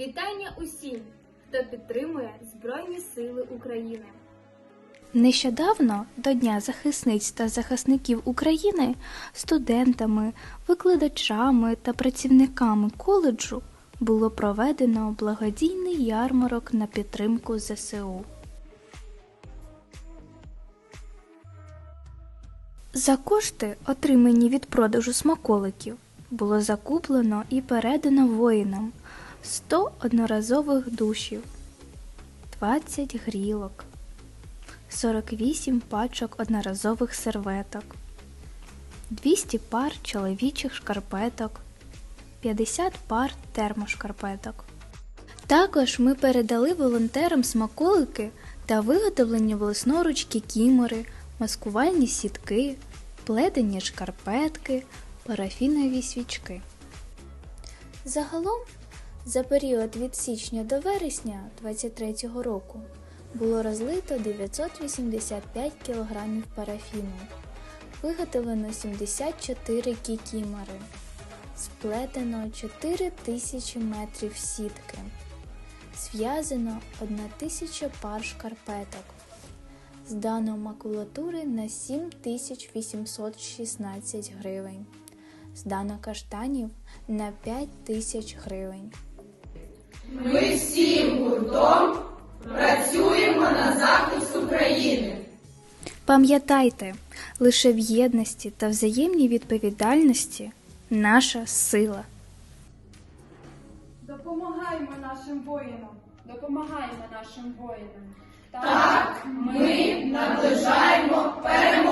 Вітання усім, хто підтримує Збройні Сили України. Нещодавно до Дня захисниць та захисників України студентами, викладачами та працівниками коледжу було проведено благодійний ярмарок на підтримку ЗСУ. За кошти, отримані від продажу смаколиків, було закуплено і передано воїнам 100 одноразових душів, 20 грілок. 48 пачок одноразових серветок, 200 пар чоловічих шкарпеток, 50 пар термошкарпеток. Також ми передали волонтерам смаколики та виготовлені власноруч кікімори, маскувальні сітки, плетені шкарпетки, парафінові свічки. Загалом, за період від січня до вересня 2023 року було розлито 985 кг парафіну, виготовлено 74 кікімори, сплетено 4 тисячі метрів сітки, зв'язано 1 тисяча пар шкарпеток, здано макулатури на 7816 гривень, здано каштанів на 5 тисяч гривень. Захист України. Пам'ятайте, лише в єдності та взаємній відповідальності наша сила. Допомагаємо нашим воїнам. Допомагаємо нашим воїнам. Так, ми наближаємо перемогу.